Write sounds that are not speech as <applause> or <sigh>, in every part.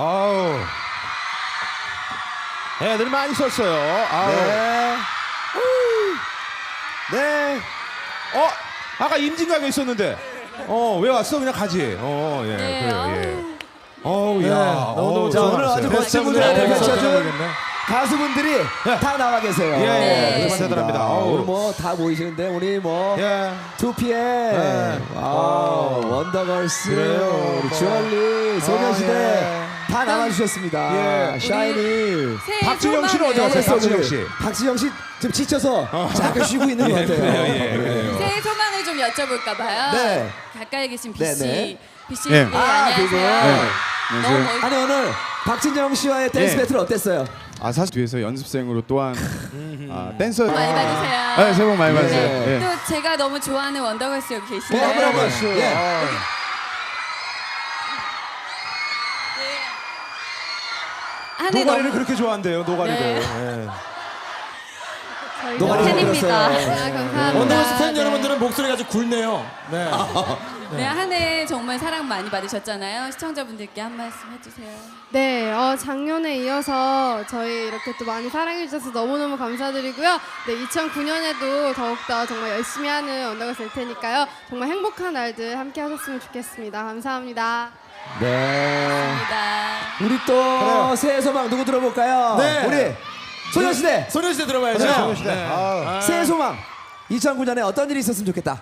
아우. 애들 많이 썼어요. 아우. 네. 네. 어, 아까 임진각에 있었는데. 어, 왜 왔어? 그냥 가지. 어, 예. 네, 그래요. 예. 어우, 네, 야. 너무너무 자, 오늘. 아주 멋진 분들을 네, 펼쳐준. 가수분들이 다 나와 계세요. 예, 네. 그렇습니다. 대단합니다. 오늘 뭐다 보이시는데 우리 뭐 예. 2PM, 네. 아, 어. 원더걸스, 그래요. 우리 뭐. 주얼리, 소녀시대 예. 다 나와주셨습니다. 예. 샤이니. 새해 박진영 씨는 어디 갔어요? 박진영 씨. 박진영 씨 지금 지쳐서 잠깐 쉬고 있는 것 <laughs> 같아요. 그래요, 예, 그래요. 새해 소망을 좀 여쭤볼까 봐요. 네. 가까이 계신 B 네, 씨. 네. B 씨, 예. 네, 아, 안녕하세요. 그거. 네. 너무 멋 아니 오늘 박진영 씨와의 댄스 예. 배틀 어땠어요? 아 사실 뒤에서 연습생으로 또한 아, 댄서 많이 받으세요. 네, 새해 복 많이 받으세요. 네. 예. 또 제가 너무 좋아하는 원더걸스 여기 네, 계시네요. 한번 한번. 박수. 예. 아. 한해 노가리를 너무 그렇게 좋아한대요. 노가리를. 네. 예. 노가리 팬입니다. 아, 감사합니다. 원더걸스 팬 네. 여러분들은 목소리가 아주 굵네요. 네. <laughs> 네, 한 해 정말 사랑 많이 받으셨잖아요. 시청자분들께 한 말씀 해주세요. 네, 어, 작년에 이어서 저희 이렇게 또 많이 사랑해주셔서 너무너무 감사드리고요. 네, 2009년에도 더욱더 정말 열심히 하는 언더걸스 될 테니까요. 정말 행복한 날들 함께 하셨으면 좋겠습니다. 감사합니다. 네. 감사합니다. 우리 또 새해 소망 누구 들어볼까요? 네. 우리 소녀시대 소녀시대 들어봐야죠. 네, 소녀시대. 네. 아. 새해 소망 2009년에 어떤 일이 있었으면 좋겠다.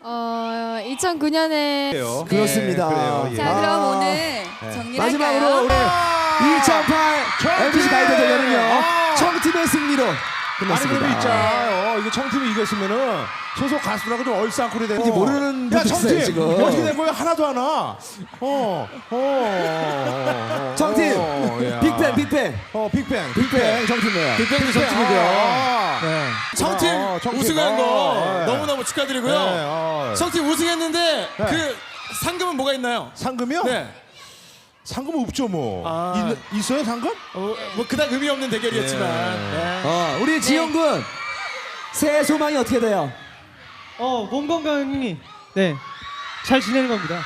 어, 2009년에 그래요. 그렇습니다. 예, 그래요. 예. 자, 그럼 아. 오늘 정리를 마지막으로? 우리 2008 청팀! MBC 가이드 대회는요 아. 청팀의 승리로 끝났습니다. 그래도 있잖아요. 이거 청팀이 이겼으면은 소속 가수라고 좀 얼싸구리 되는 뭔지 모르는 야 분도 청팀 있어요, 지금. 어떻게 된 거야 하나도 안 와. 어, 어, 어, 어, 청팀 어, 야. 빅뱅 빅뱅 어 빅뱅 빅뱅 청팀이에요. 빅뱅도 정팀이고요. 아. 네. 청팀 어, 청팀. 우승한 거 어, 네. 너무너무 축하드리고요. 네, 어. 청팀 우승했는데 네. 그 상금은 뭐가 있나요? 상금이요? 네. 상금 없죠 뭐. 아. 있, 있어요 상금? 어, 뭐 그닥 의미 없는 대결이었지만. 예. 네. 어, 우리 지영 군 새해 소망이 어떻게 돼요? 어, 몸 건강이 네. 잘 지내는 겁니다.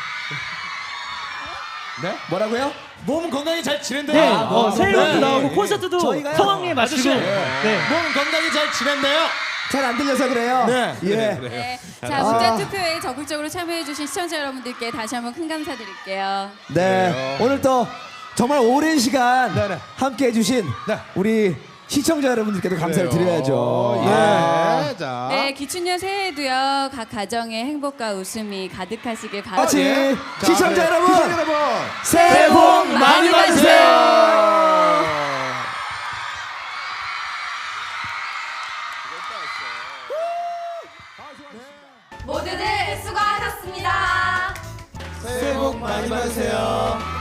네? 뭐라고요? 몸 건강히 잘 지낸대요. 네. 아, 어, 새해 네. 도 나오고 콘서트도 저희가요. 성황리에 맞추고 아저씨. 네. 몸 건강히 잘 지낸대요. 잘 안 들려서 그래요. 네. 예. 네. 아. 자, 문자 투표에 적극적으로 참여해주신 시청자 여러분들께 다시 한번 큰 감사드릴게요. 네. 그래요. 오늘 또 정말 오랜 시간 네 네. 함께 해주신 네. 우리 시청자 여러분들께도 감사를 그래요. 드려야죠. 예. 자. 네, 기춘년 새해에도요, 각 가정에 행복과 웃음이 가득하시길 같이 바랍니다. 자, 시청자 네. 여러분 시청자 여러분. 새해 모두들 수고하셨습니다. 새해 복 많이 받으세요.